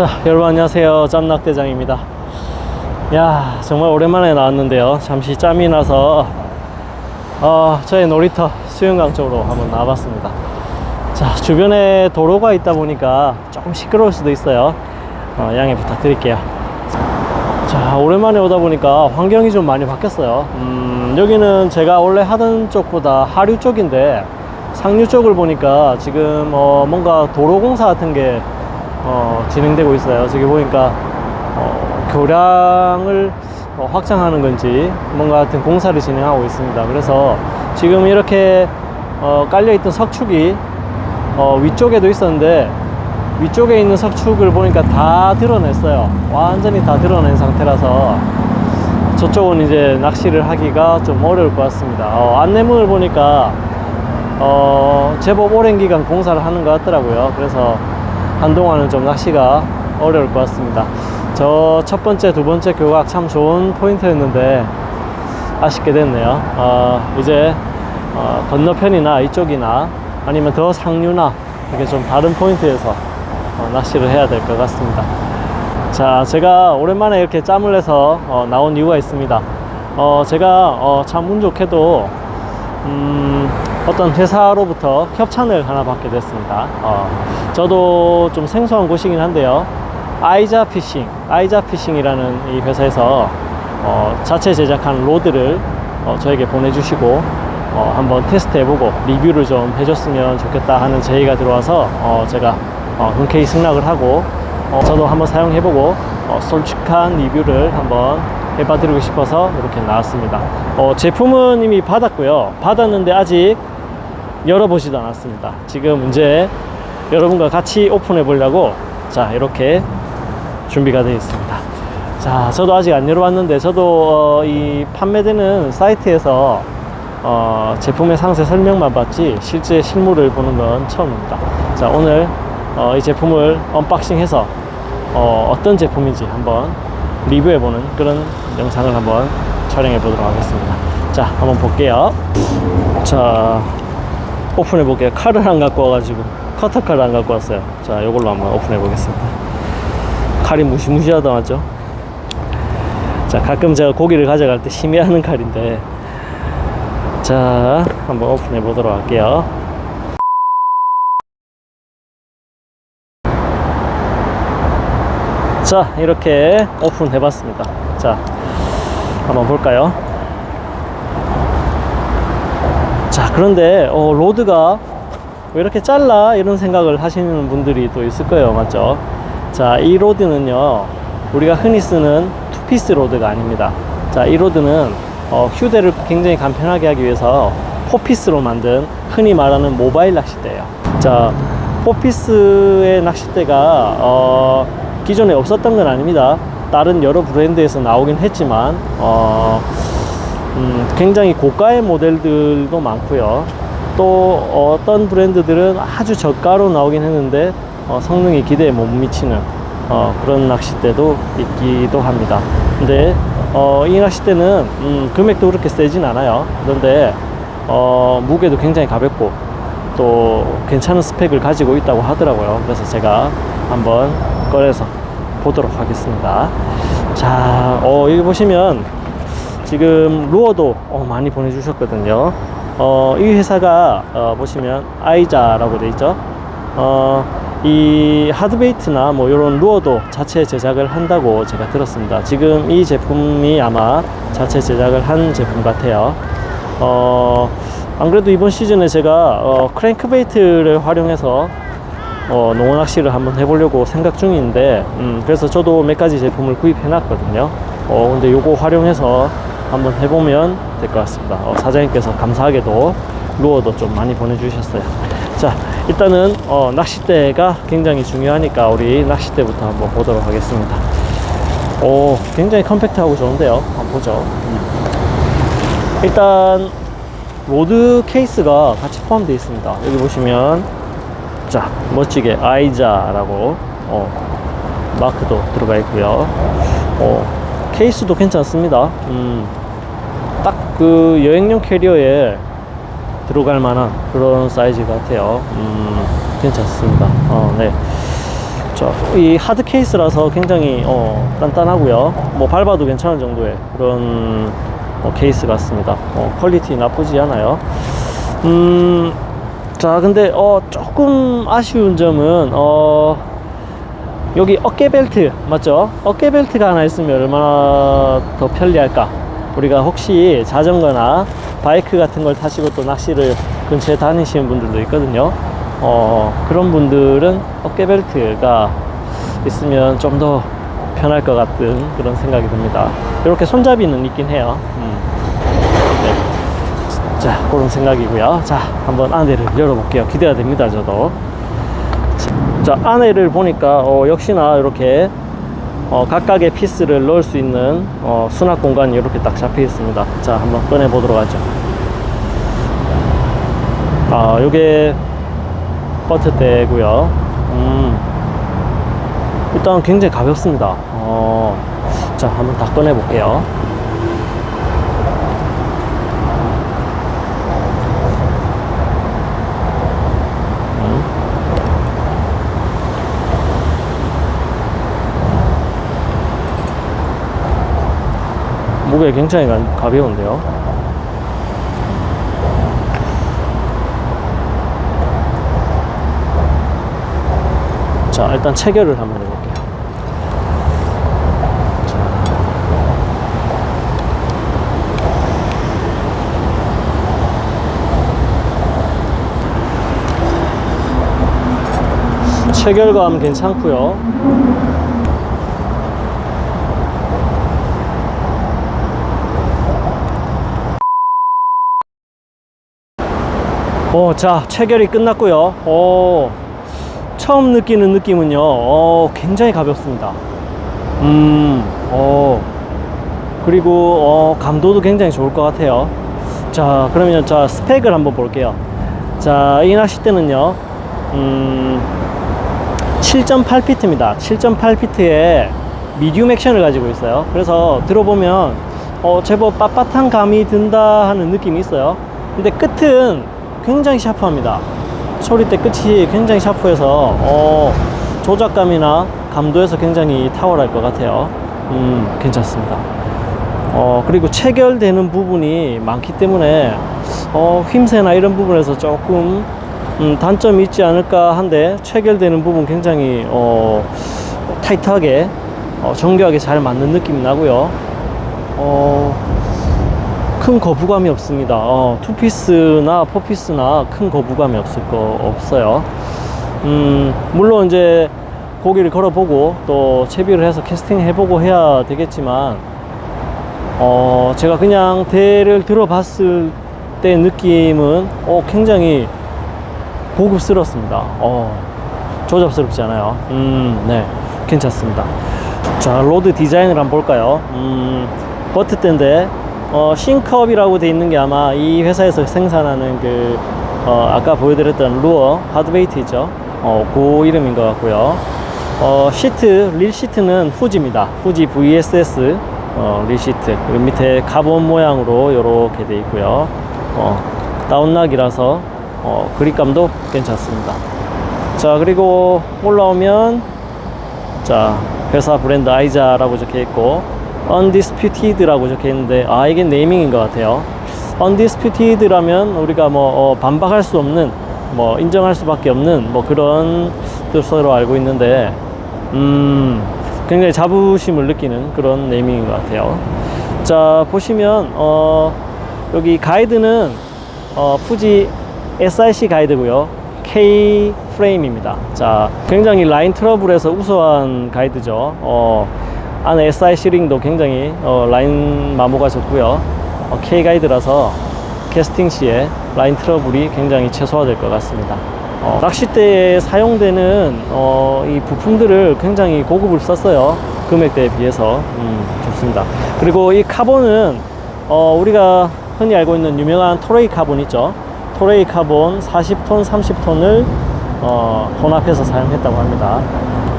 자, 여러분 안녕하세요. 짬낙대장입니다. 야, 정말 오랜만에 나왔는데요. 잠시 짬이 나서 어, 저의 놀이터 수영강 쪽으로 한번 나와봤습니다. 자, 주변에 도로가 있다 보니까 조금 시끄러울 수도 있어요. 어, 양해 부탁드릴게요. 자, 오랜만에 오다 보니까 환경이 좀 많이 바뀌었어요. 음, 여기는 제가 원래 하던 쪽보다 하류 쪽인데 상류 쪽을 보니까 지금 어, 뭔가 도로 공사 같은 게 어, 진행되고 있어요. 저기 보니까 어, 교량을 어, 확장하는 건지 뭔가 하여튼 공사를 진행하고 있습니다. 그래서 지금 이렇게 어, 깔려있던 석축이 어, 위쪽에도 있었는데 위쪽에 있는 석축을 보니까 다 드러냈어요. 완전히 다 드러낸 상태라서 저쪽은 이제 낚시를 하기가 좀 어려울 것 같습니다. 어, 안내문을 보니까 어, 제법 오랜 기간 공사를 하는 것 같더라고요. 그래서 한동안은 좀 낚시가 어려울 것 같습니다. 저 첫 번째, 두 번째 교각 참 좋은 포인트였는데 아쉽게 됐네요. 어, 이제 어, 건너편이나 이쪽이나 아니면 더 상류나 이렇게 좀 다른 포인트에서 어, 낚시를 해야 될 것 같습니다. 자, 제가 오랜만에 이렇게 짬을 내서 어, 나온 이유가 있습니다. 어, 제가 어, 참 운 좋게도 음, 어떤 회사로부터 협찬을 하나 받게 됐습니다. 어, 저도 좀 생소한 곳이긴 한데요. 아이자 피싱, 아이자 피싱이라는 이 회사에서 어, 자체 제작한 로드를 어, 저에게 보내주시고 어, 한번 테스트 해보고 리뷰를 좀 해줬으면 좋겠다 하는 제의가 들어와서 어, 제가 어, 흔쾌히 승낙을 하고 어, 저도 한번 사용해보고 어, 솔직한 리뷰를 한번 해봐드리고 싶어서 이렇게 나왔습니다. 어, 제품은 이미 받았고요. 받았는데 아직 열어보지도 않았습니다. 지금 이제 여러분과 같이 오픈해 보려고 자 이렇게 준비가 되어 있습니다. 자 저도 아직 안 열어봤는데 저도 어, 이 판매되는 사이트에서 어, 제품의 상세 설명만 봤지 실제 실물을 보는 건 처음입니다. 자 오늘 어, 이 제품을 언박싱해서 어, 어떤 제품인지 한번 리뷰해보는 그런 영상을 한번 촬영해 보도록 하겠습니다. 자, 한번 볼게요. 자, 오픈해 볼게요. 칼을 안 갖고 와가지고 커터 칼을 안 갖고 왔어요. 자, 이걸로 한번 오픈해 보겠습니다. 칼이 무시무시하다 맞죠? 자, 가끔 제가 고기를 가져갈 때 심해하는 칼인데, 자, 한번 오픈해 보도록 할게요. 자 이렇게 오픈 해 봤습니다. 자 한번 볼까요? 자 그런데 어, 로드가 왜 이렇게 짧나 이런 생각을 하시는 분들이 또 있을 거예요. 맞죠? 자 이 로드는요 우리가 흔히 쓰는 투피스 로드가 아닙니다. 자이 로드는 어, 휴대를 굉장히 간편하게 하기 위해서 포피스로 만든 흔히 말하는 모바일 낚싯대예요. 자 포피스의 낚싯대가 어, 기존에 없었던 건 아닙니다. 다른 여러 브랜드에서 나오긴 했지만 어, 음, 굉장히 고가의 모델들도 많고요. 또 어떤 브랜드들은 아주 저가로 나오긴 했는데 어, 성능이 기대에 못 미치는 어, 그런 낚싯대도 있기도 합니다. 근데 어, 이 낚싯대는 음, 금액도 그렇게 세진 않아요. 그런데 어, 무게도 굉장히 가볍고 또 괜찮은 스펙을 가지고 있다고 하더라고요. 그래서 제가 한번 꺼내서 보도록 하겠습니다. 자, 어, 여기 보시면 지금 루어도 어, 많이 보내주셨거든요. 어, 이 회사가 어, 보시면 아이자라고 돼 있죠. 어, 이 하드베이트나 뭐 이런 루어도 자체 제작을 한다고 제가 들었습니다. 지금 이 제품이 아마 자체 제작을 한 제품 같아요. 어, 안 그래도 이번 시즌에 제가 어, 크랭크베이트를 활용해서 어, 농어 낚시를 한번 해보려고 생각 중인데 음, 그래서 저도 몇 가지 제품을 구입해 놨거든요. 어, 근데 요거 활용해서 한번 해보면 될 것 같습니다. 어, 사장님께서 감사하게도 루어도 좀 많이 보내주셨어요. 자 일단은 어, 낚싯대가 굉장히 중요하니까 우리 낚싯대부터 한번 보도록 하겠습니다. 오 굉장히 컴팩트하고 좋은데요? 한번 보죠. 음. 일단 로드 케이스가 같이 포함되어 있습니다. 여기 보시면 자 멋지게 아이자라고 어, 마크도 들어가 있고요. 어, 케이스도 괜찮습니다. 음, 딱그 여행용 캐리어에 들어갈 만한 그런 사이즈 같아요. 음, 괜찮습니다. 어, 네. 자, 이 하드 케이스라서 굉장히 어, 단단하고요. 뭐 밟아도 괜찮을 정도의 그런 어, 케이스 같습니다. 어, 퀄리티 나쁘지 않아요. 음, 자, 근데 어, 조금 아쉬운 점은 어, 여기 어깨 벨트 맞죠? 어깨 벨트가 하나 있으면 얼마나 더 편리할까? 우리가 혹시 자전거나 바이크 같은 걸 타시고 또 낚시를 근처에 다니시는 분들도 있거든요. 어, 그런 분들은 어깨 벨트가 있으면 좀더 편할 것 같은 그런 생각이 듭니다. 이렇게 손잡이는 있긴 해요. 음. 네. 자, 그런 생각이고요. 자, 한번 안에를 열어볼게요. 기대가 됩니다, 저도. 자 안에를 보니까 어, 역시나 이렇게 어, 각각의 피스를 넣을 수 있는 어, 수납 공간이 이렇게 딱 잡혀 있습니다. 자 한번 꺼내 보도록 하죠. 아 요게 버트대고요. 음 일단 굉장히 가볍습니다. 어, 자 한번 다 꺼내 볼게요. 무게 굉장히 가, 가벼운데요. 자, 일단 체결을 한번 해볼게요. 자. 체결감 괜찮고요. 어, 자, 체결이 끝났고요. 어, 처음 느끼는 느낌은요, 어, 굉장히 가볍습니다. 음, 어, 그리고, 어, 감도도 굉장히 좋을 것 같아요. 자, 그러면 자, 스펙을 한번 볼게요. 자, 이 낚싯대는요, 음, 7.8피트입니다. 7.8피트에 미디움 액션을 가지고 있어요. 그래서 들어보면, 어, 제법 빳빳한 감이 든다 하는 느낌이 있어요. 근데 끝은 굉장히 샤프합니다. 소리대 끝이 굉장히 샤프해서 어, 조작감이나 감도에서 굉장히 탁월할 것 같아요. 음, 괜찮습니다. 어, 그리고 체결되는 부분이 많기 때문에 어, 휘임새나 이런 부분에서 조금 음, 단점이 있지 않을까 한데 체결되는 부분 굉장히 어, 타이트하게 어, 정교하게 잘 맞는 느낌이 나고요. 어, 큰 거부감이 없습니다. 어, 투피스나 포피스나 큰 거부감이 없을 거 없어요. 음, 물론 이제 고기를 걸어보고 또 채비를 해서 캐스팅 해보고 해야 되겠지만, 어, 제가 그냥 대를 들어봤을 때 느낌은 어, 굉장히 고급스럽습니다. 어, 조잡스럽지 않아요. 음, 네, 괜찮습니다. 자, 로드 디자인을 한번 볼까요? 음, 버트 대인데 어, 싱컵이라고 돼 있는 게 아마 이 회사에서 생산하는 그 어, 아까 보여드렸던 루어 하드베이트죠. 어, 그 이름인 것 같고요. 어, 시트 릴 시트는 후지입니다. 후지 VSS 어, 릴 시트. 그리고 밑에 카본 모양으로 이렇게 돼 있고요. 어, 다운락이라서 어, 그립감도 괜찮습니다. 자 그리고 올라오면 자 회사 브랜드 아이자라고 적혀 있고 undisputed라고 적혀 있는데 아 이게 네이밍인 것 같아요. undisputed라면 우리가 뭐 어, 반박할 수 없는 뭐 인정할 수밖에 없는 뭐 그런 뜻으로 알고 있는데 음 굉장히 자부심을 느끼는 그런 네이밍인 것 같아요. 자 보시면 어 여기 가이드는 어 fuji SIC 가이드고요. K 프레임입니다. 자 굉장히 라인 트러블에서 우수한 가이드죠. 어 안에 SIC 링도 굉장히 어, 라인 마모가 좋고요. 어, K 가이드라서 캐스팅 시에 라인 트러블이 굉장히 최소화될 것 같습니다. 어, 낚싯대에 사용되는 어, 이 부품들을 굉장히 고급을 썼어요. 금액대에 비해서 음, 좋습니다. 그리고 이 카본은 어, 우리가 흔히 알고 있는 유명한 토레이 카본 있죠. 토레이 카본 40톤, 30톤을 어, 혼합해서 사용했다고 합니다.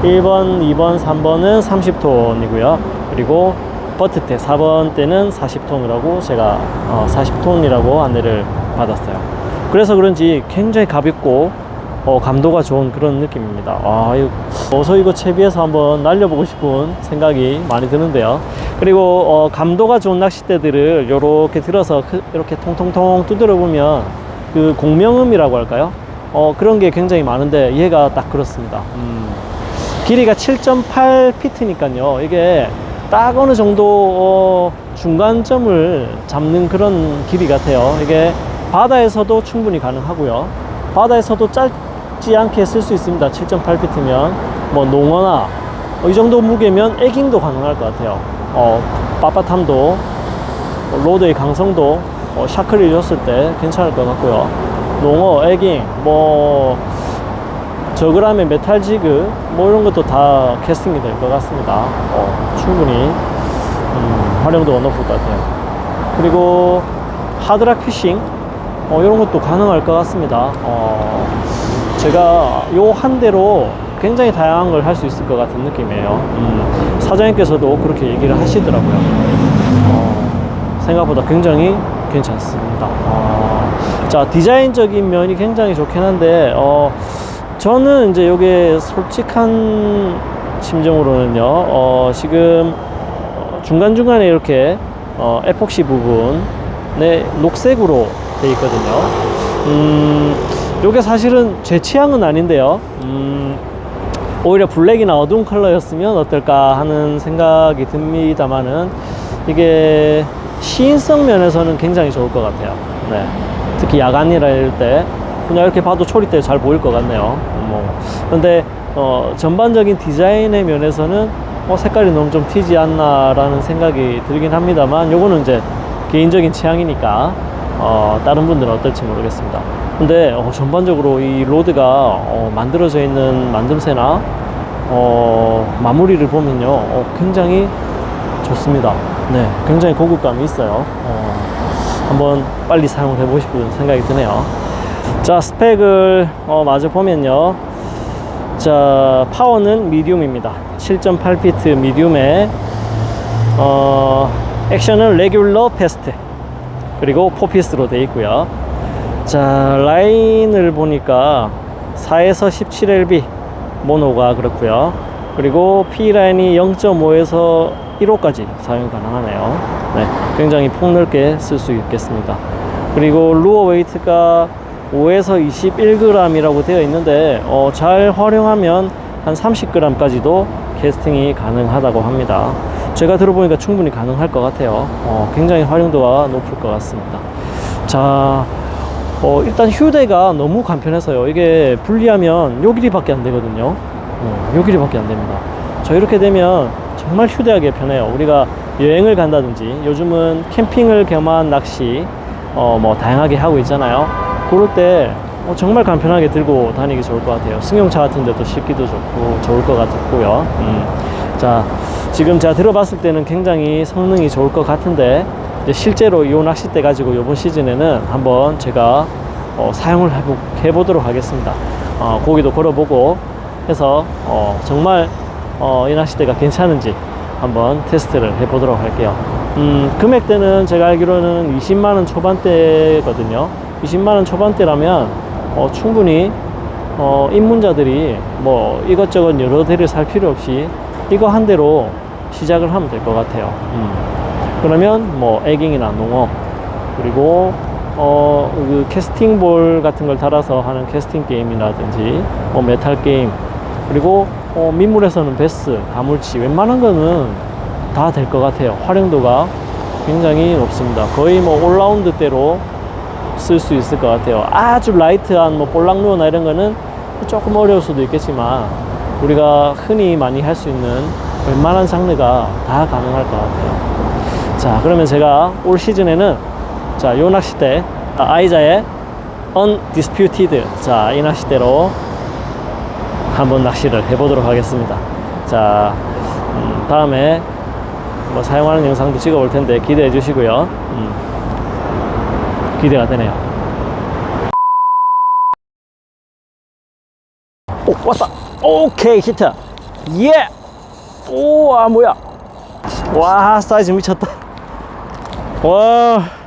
1번, 2번, 3번은 30톤이고요. 그리고 버트대 4번 때는 40톤이라고 제가 어, 40톤이라고 안내를 받았어요. 그래서 그런지 굉장히 가볍고 어, 감도가 좋은 그런 느낌입니다. 아, 이거 어서 이거 채비해서 한번 날려보고 싶은 생각이 많이 드는데요. 그리고 어, 감도가 좋은 낚싯대들을 이렇게 들어서 크- 이렇게 통통통 두드려 보면 그 공명음이라고 할까요? 어, 그런 게 굉장히 많은데 얘가 딱 그렇습니다. 음. 길이가 7.8 피트니까요. 이게 딱 어느 정도 어, 중간점을 잡는 그런 길이 같아요. 이게 바다에서도 충분히 가능하고요. 바다에서도 짧지 않게 쓸 수 있습니다. 7.8 피트면 뭐 농어나 어, 이 정도 무게면 에깅도 가능할 것 같아요. 어, 빳빳함도 어, 로드의 강성도 어, 샤크를 줬을 때 괜찮을 것 같고요. 농어, 에깅, 뭐 저그람의 메탈 지그 뭐 이런 것도 다 캐스팅이 될 것 같습니다. 어, 충분히 음, 활용도가 높을 것 같아요. 그리고 하드락 피싱 어, 이런 것도 가능할 것 같습니다. 어, 제가 요 한 대로 굉장히 다양한 걸 할 수 있을 것 같은 느낌이에요. 음, 사장님께서도 그렇게 얘기를 하시더라고요. 어, 생각보다 굉장히 괜찮습니다. 어, 자 디자인적인 면이 굉장히 좋긴 한데 어, 저는 이제 요게 솔직한 심정으로는요 어, 지금 어, 중간중간에 이렇게 어, 에폭시 부분에 녹색으로 돼 있거든요 음, 요게 사실은 제 취향은 아닌데요 음, 오히려 블랙이나 어두운 컬러였으면 어떨까 하는 생각이 듭니다만은 이게 시인성 면에서는 굉장히 좋을 것 같아요. 네. 특히 야간이라 이럴 때 그냥 이렇게 봐도 초리대 잘 보일 것 같네요. 뭐. 근데 어, 전반적인 디자인의 면에서는 어, 색깔이 너무 좀 튀지 않나라는 생각이 들긴 합니다만 요거는 이제 개인적인 취향이니까 어, 다른 분들은 어떨지 모르겠습니다. 근데 어, 전반적으로 이 로드가 어, 만들어져 있는 만듦새나 어, 마무리를 보면요 어, 굉장히 좋습니다. 네, 굉장히 고급감이 있어요. 어, 한번 빨리 사용을 해보고 싶은 생각이 드네요. 자, 스펙을 어, 마저 보면요. 자, 파워는 미디움입니다. 7.8피트 미디움에 어, 액션은 레귤러 패스트 그리고 포피스로 되어 있고요. 자, 라인을 보니까 4에서 17LB 모노가 그렇고요. 그리고 P 라인이 0.5에서 1호까지 사용 가능하네요. 네, 굉장히 폭넓게 쓸 수 있겠습니다. 그리고 루어 웨이트가 5에서 21g이라고 되어 있는데 어, 잘 활용하면 한 30g까지도 캐스팅이 가능하다고 합니다. 제가 들어보니까 충분히 가능할 것 같아요. 어, 굉장히 활용도가 높을 것 같습니다. 자, 어, 일단 휴대가 너무 간편해서요. 이게 분리하면 요 길이밖에 안 되거든요. 어, 요 길이밖에 안 됩니다. 자, 이렇게 되면 정말 휴대하기 편해요. 우리가 여행을 간다든지 요즘은 캠핑을 겸한 낚시 어, 뭐 다양하게 하고 있잖아요. 그럴 때 어, 정말 간편하게 들고 다니기 좋을 것 같아요. 승용차 같은 데도 싣기도 좋고 좋을 것 같고요. 음. 자, 지금 제가 들어봤을 때는 굉장히 성능이 좋을 것 같은데 실제로 이 낚싯대 가지고 이번 시즌에는 한번 제가 어, 사용을 해보, 해보도록 하겠습니다. 어, 고기도 걸어보고 해서 어, 정말 어, 이 낚싯대가 괜찮은지 한번 테스트를 해보도록 할게요. 음, 금액대는 제가 알기로는 20만원 초반대거든요. 20만원 초반대라면 어, 충분히 어, 입문자들이 뭐 이것저것 여러 대를 살 필요 없이 이거 한 대로 시작을 하면 될 것 같아요. 음. 그러면 뭐 에깅이나 농어 그리고 어, 그 캐스팅 볼 같은 걸 달아서 하는 캐스팅 게임이라든지 뭐 메탈 게임 그리고 어, 민물에서는 베스, 가물치 웬만한 거는 다 될 것 같아요. 활용도가 굉장히 높습니다. 거의 뭐 올라운드대로 쓸 수 있을 것 같아요. 아주 라이트한 뭐 볼락루어나 이런 거는 조금 어려울 수도 있겠지만 우리가 흔히 많이 할 수 있는 웬만한 장르가 다 가능할 것 같아요. 자, 그러면 제가 올 시즌에는 자, 요 낚싯대 아, 아이자의 Undisputed 자, 이 낚싯대로 한번 낚시를 해보도록 하겠습니다. 자, 음, 다음에 뭐 사용하는 영상도 찍어 볼 텐데 기대해 주시고요. 음, 기대가 되네요. 오, 왔다! 오케이, 히트! 예! 오, 아, 뭐야! 와, 사이즈 미쳤다. 와.